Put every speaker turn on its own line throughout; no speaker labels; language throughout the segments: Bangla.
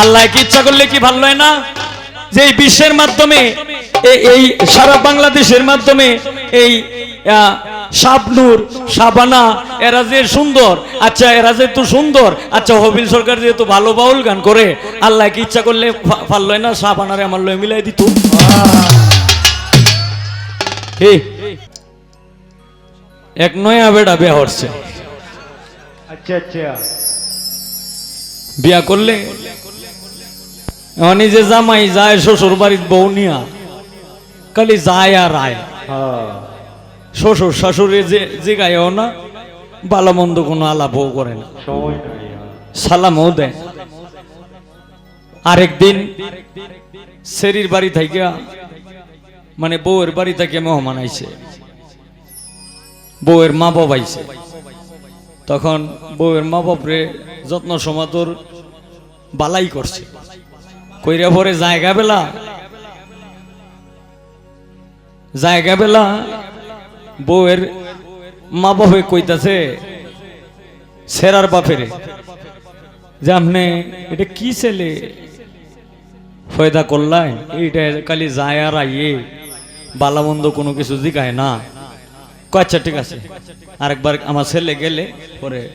আল্লাহ কি ইচ্ছা করলে কি ভালো হয় না? যে বিশ্বের মাধ্যমে এই সারা বাংলাদেশের মাধ্যমে এই শাবনূর শাবানা এরা যে সুন্দর। আচ্ছা এরা যে তো সুন্দর। আচ্ছা হবিল সরকার যেহেতু ভালো বাউল গান করে আল্লাহ কি ইচ্ছা করলে পারল না? শাবানারে আমার লয় মিলাই দিত। হে এক নয়া বেড়া বিয়া হরছে
আচ্ছা আচ্ছা।
বিয়া করলে? অনি যে জামাই যায় শ্বশুর বাড়ির বউ নিয়া খালি যায় আর আয়।
হ্যাঁ।
শ্বশুর শাশুড়ি যে যে গায়েও না ভালো মন্দ কোনো আলাপও করে না।
হ্যাঁ।
সালামও দেয়। আরেকদিন সেরির বাড়ি থেকে মানে বউয়ের বাড়ি থেকে মেহমান আইছে। বউয়ের মা বাবা আইছে। তখন বউয়ের মা বাপরে যত্ন সমাতর বালাই করছে। কইরা পরে জায়গা বেলা। জায়গা বেলা বউয়ের মা বাপে কইতাছে সেরার বাপেরে। যে আপনি এটা কি ছেলে? ফয়দা করলাই এইটা খালি যায় আর আইয়ে। বালামন্দ কোনো কিছু জিগায় না। আচ্ছা ঠিক আছে। আরেকবার আমার ছেলে গেলে পরে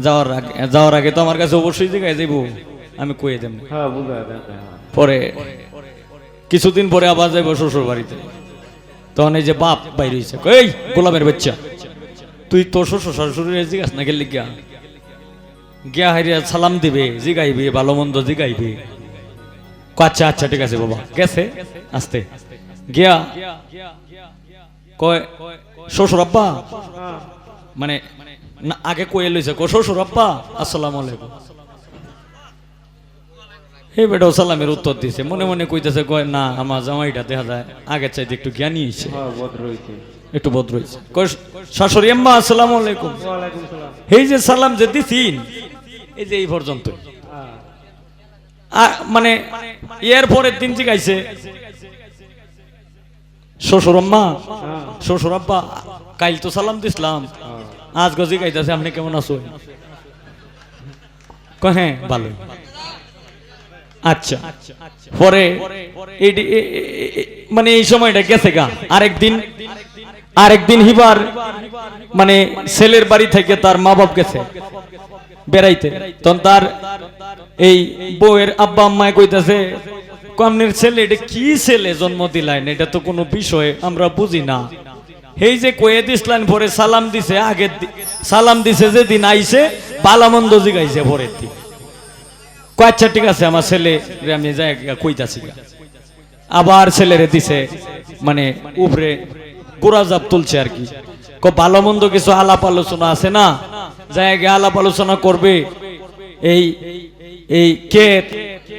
যাওয়ার আগে যাওয়ার আগে তো আমার কাছে অবশ্যই জিগায় যাইব। আমি কয়ে দেব।
হ্যাঁ
পরে কিছুদিন পরে আবার যাইব শ্বশুর বাড়িতে তখন এই যে বাপ বাইরে হয়েছে এই গোলামের বাচ্চা তুই তোর শ্বশুর শাশুড়ি জিজ্ঞাস না গেলি গিয়া গিয়া হারিয়া সালাম দিবে জিগাইবে ভালো মন্দ জিগাইবে। আচ্ছা আচ্ছা ঠিক আছে বাবা। গেছে আসতে। গিয়া কয় শ্বশুর আব্বা মানে আগে কয়ে লইছে। কো শ্বশুর আব্বা আসসালামু আলাইকুম। এই বেটাও সালামের উত্তর দিছে। মনে মনে কইতেছে কয় না আমার জামাইটা দেখা যায় আগের চাইতে একটু জ্ঞানী হয়েছে
হ্যাঁ
একটু ভদ্র হয়েছে শাশুড়ি আম্মা আসসালামু আলাইকুম। এই যে সালাম যে দিছিন এই যে এই পর্যন্ত। মানে এর পরের দিন জিগাইছে শ্বশুর আম্মা
হ্যাঁ।
শ্বশুর আব্বা কাইল তো সালাম দিছিলাম
হ্যাঁ।
আজ গজি গাইতেছে আপনি কেমন আছো? কয়, হ্যাঁ ভালো। আচ্ছা। পরে মানে এই সময়টা গেছে গা। আরেকদিন আরেকদিন হিবার মানে ছেলের বাড়ি থেকে তার মা বাপ গেছে বেড়াইতে। তখন তার এই বউয়ের আব্বা আম্মায় কইতাছে কমনের ছেলে, এটা কি ছেলে জন্ম দিলাইন? এটা তো কোনো বিষয়, আমরা বুঝি না। এই যে কয়ে দিসলান পরে সালাম দিছে, আগের সালাম দিছে, যেদিন আইছে, বালামন্দ জিগাইছে পরের দিন। কয় আচ্ছা ঠিক আছে, আমার ছেলে আমি যাই, কইতাছি আবার ছেলেরে দিছে মানে উপরে গোড়াজাপ তুলছে আর কি। ভালো মন্দ কিছু আলাপ আলোচনা আছে না? জায়গায় আলাপ আলোচনা করবে। এই এই কে,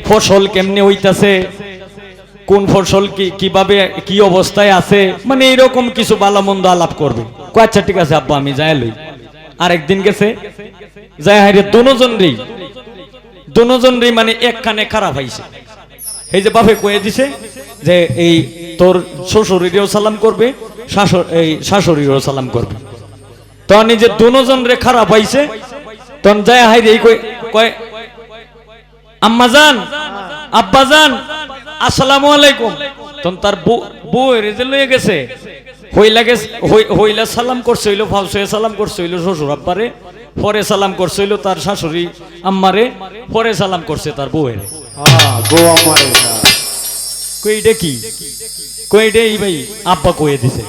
ফসল কেমনে হইতাছে? কোন ফসল কি, কীভাবে, কি অবস্থায় আছে? মানে এইরকম কিছু ভালো মন্দ আলাপ করবে। কয় আচ্ছা ঠিক আছে, আব্বা, আমি যাই লই। আরেকদিন গেছে। যাই হাইরে দুজনরেই দুজনরেই মানে একখানে খারাপ হইছে। এই যে বাপে কয়ে দিছে যে এই তোর শ্বশুরেরও সালাম করবে শাশুর এই শাশুড়িরও সালাম করবে। তখন এই যে দুজন রে খারাপ হইছে, তখন যায় হাই এই কয় কয়, আম্মা জান আব্বা জান আসসালামু আলাইকুম। তখন তার বউ যে লয়ে গেছে, হইলা গেছে হই- হইলা সালাম করছে, হইল ফাউসে সালাম করছে, হইল শ্বশুর আব্বারে। পরে সালাম করছে হইল তার শাশুড়ি আম্মারে পরে সালাম করছে তার বউয়ের। কইটা কি? কইটা এই ভাই আব্বা কয়ে দিছে।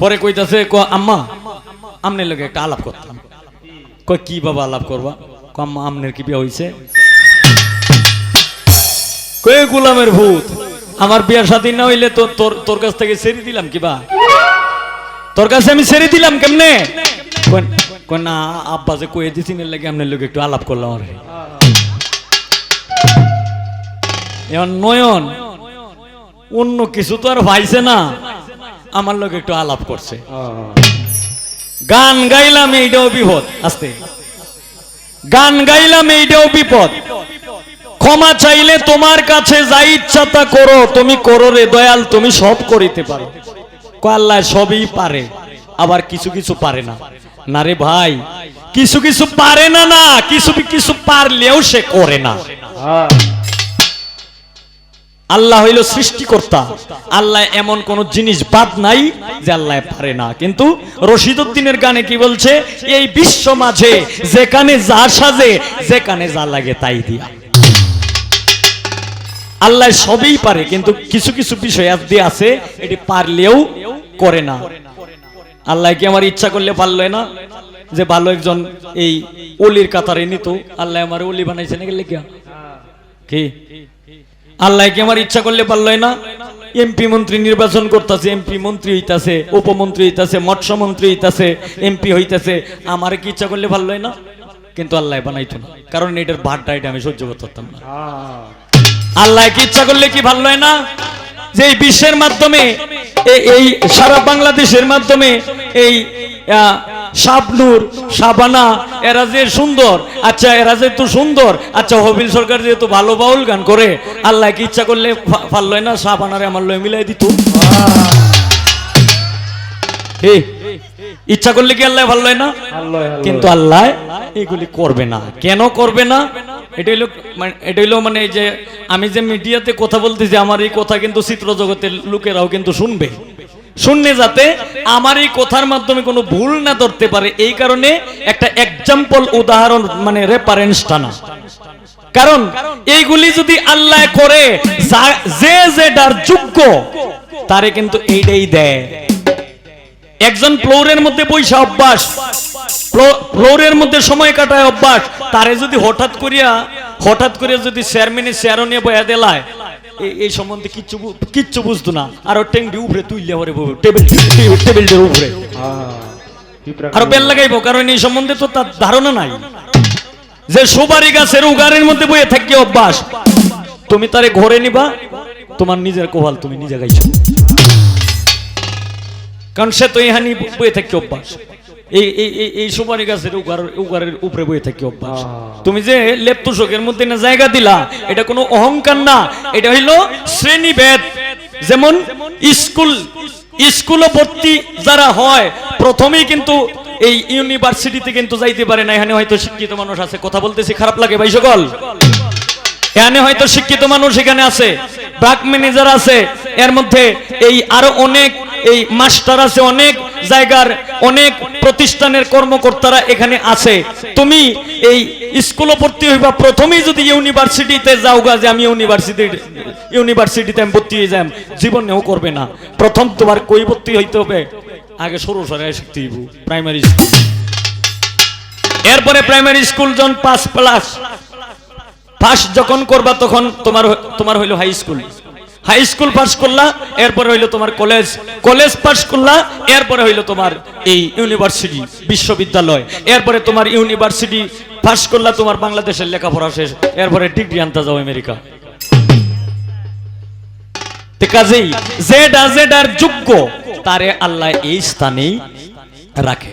পরে কইতাছে ক আম্মা আমনের লগে একটা আলাপ করতাম। কই কি বাবা আলাপ করবা? ক আম্মা আমনের কি বিয়ে হইছে? কই গোলামের ভূত আমার বিয়ার সাথে না হইলে তো তোর তোর কাছ থেকে ছেড়ে দিলাম কিবা তোর কাছে আমি ছেড়ে দিলাম কেমনে? না, আব্বা যে কয়ে দিছিন এর লাগে আমনের লগে একটু আলাপ করলাম আর। নয়ন, অন্য কিছু তো আর ভাইছে না। আমার লোক একটু আলাপ করছে। গান গাইলাম এইটাও বিপদ, আস্তে। গান গাইলাম এইটাও বিপদ। ক্ষমা চাইলে তোমার কাছে যা ইচ্ছা তা করো, তুমি করো রে দয়াল, তুমি সব করিতে পারো। আল্লাহ সবই পারে। আবার কিছু কিছু পারে না। না রে ভাই, কিছু কিছু পারে না না, কিছু কিছু পারলেও সে করে না। আল্লাহ হইল সৃষ্টিকর্তা। আল্লাহ এমন কোন জিনিস বাদ নাই যে আল্লাহ পারে না। কিন্তু রশিদুদ্দিনের গানে কি বলছে? এই বিশ্ব মাঝে যেখানে যা সাজে, যেখানে যা লাগে তাই দিয়া। আল্লাহ সবই পারে, কিন্তু কিছু কিছু বিষয় আছে, এটি পারলেও করে না। আল্লাহ কি আমার ইচ্ছা করলে পারলই না? যে ভালো একজন এই অলির কাতারে নিত। আল্লাহ আমার অলি বানাইছে না গেলে কি? আল্লাহ কি আমার ইচ্ছা করলে পারলই না? এমপি মন্ত্রী নির্বাচন করতেছে এমপি মন্ত্রী হইতাছে উপমন্ত্রী হইতাছে মৎস্যমন্ত্রী হইতাছে এমপি হইতাছে। আমার কি ইচ্ছা করলে পারলই না? কিন্তু আল্লাহ বানাইতো না। কারণ এটার ভাতটা এটা আমি সহ্য করতে পারতাম না। আল্লাহ কি ইচ্ছা করলে কি ভালো হয় না? যে এই বিশ্বের মাধ্যমে এই সারা বাংলাদেশের মাধ্যমে এই আহ, শাবনূর শাবানা এরা যে সুন্দর। আচ্ছা এরা যেহেতু সুন্দর। আচ্ছা হবিল সরকার যেহেতু ভালো বাউল গান করে আল্লাহ কি ইচ্ছা করলে ফা- পারল না শাবানারে আমার লয় মিলাই দিত। হে, ইচ্ছা করলে কি আল্লাহ ভালো হয় না কিন্তু আল্লাহ এগুলি করবে না। কেন করবে না? এটা হইল মানে- এটা হইল মানে যে আমি যে মিডিয়াতে কথা বলতেছি, আমার এই কথা কিন্তু চিত্র জগতের লোকেরাও কিন্তু শুনবে। শুনলে যাতে আমার এই কথার মাধ্যমে কোনো ভুল না ধরতে পারে, এই কারণে একটা এক্সাম্পল উদাহরণ মানে রেফারেন্স টানা। কারণ এইগুলি যদি আল্লাহ করে, যা- যে যেটার যোগ্য, তারে কিন্তু এইটাই দেয়। একজন ফ্লোরের মধ্যে পয়সা অভ্যাস ফ্লোরের মধ্যে সময় কাটায় অভ্যাস, তারে যদি হঠাৎ করিয়া, হঠাৎ করে যদি চেয়ারম্যানের চেয়ারও নিয়ে বয়া দেলায় এই- সম্বন্ধে কিচ্ছু কিচ্ছু বুঝতো না। আর টেংডি উপরে তুইলে হরে টেবিল টেবিলটার উপরে। আরও বেল লাগাইবো, কারণ এই সম্বন্ধে তো তার ধারণা নাই। যে সুপারি গাছের উগারের মধ্যে বয়ে থাকি অভ্যাস, তুমি তারে ঘরে নিবা, তোমার নিজের কোভাল তুমি নিজে গাইছো। কারণ সে তো ইহানি বয়ে থাকি অভ্যাস। এই এই এই- সুপারি গাছের উগার উগারের উপরে বয়ে থাকি অভ্যাস। তুমি যে লেপ তুষকের মধ্যে না জায়গা দিলা এটা কোনো অহংকার না এটা হইল শ্রেণীভেদ। যেমন স্কুল স্কুলে ভর্তি যারা হয় প্রথমেই কিন্তু এই ইউনিভার্সিটিতে কিন্তু যাইতে পারে না এখানে হয়তো শিক্ষিত মানুষ আছে। কথা বলতেছি খারাপ লাগে ভাই সকল? এখানে হয়তো শিক্ষিত মানুষ এখানে আছে ব্রাক ম্যানেজার আছে এর মধ্যে এই আরও অনেক এই মাস্টার আছে, অনেক জায়গার, অনেক প্রতিষ্ঠানের কর্মকর্তারা এখানে আছে। তুমি এই স্কুলে ভর্তি হইবা, প্রথমেই যদি ইউনিভার্সিটিতে যাও গা যে আমি ইউনিভার্সিটি, ইউনিভার্সিটিতে আমি ভর্তি হয়ে যাই জীবনেও করবে না। প্রথম তোমার কই ভর্তি হইতে হবে? আগে সরু সরে শিখতে হইব প্রাইমারি স্কুল এরপরে প্রাইমারি স্কুল যখন পাঁচ প্লাস পাস যখন করবা তখন তোমার তোমার হইল high school high school pass করলা, এরপরে হইল তোমার কলেজ কলেজ পাস করলা, এরপরে হইল তোমার এই ইউনিভার্সিটি বিশ্ববিদ্যালয়। এরপরে তোমার ইউনিভার্সিটি পাস করলা, তোমার বাংলাদেশের লেখাপড়া শেষ। এরপরে ডিগ্রি আনতে যাও আমেরিকা কাজেই জেড জেড আর যোগ্য, তারে আল্লাহ এই স্থানেই রাখে।